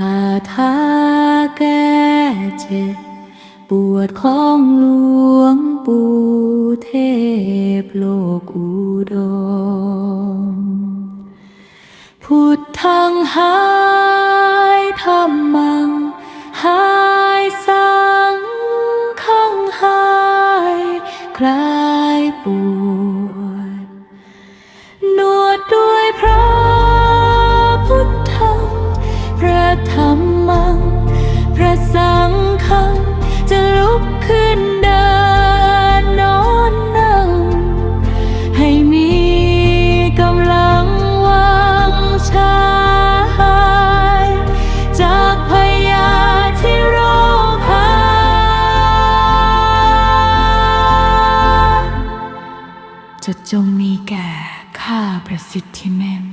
คาถาแก้เจ็บปวดของหลวงปู่เทพโลกอุดมพุทธังหายธรรมังหายสังฆังหายคลายปวด ธรรมัง พระสังฆัง จะลุกขึ้นเดินนอนนั่ง ให้มีกำลังวังชายจากพยาธิโรคาจะจงมีแก่ข้าประสิทธิเมม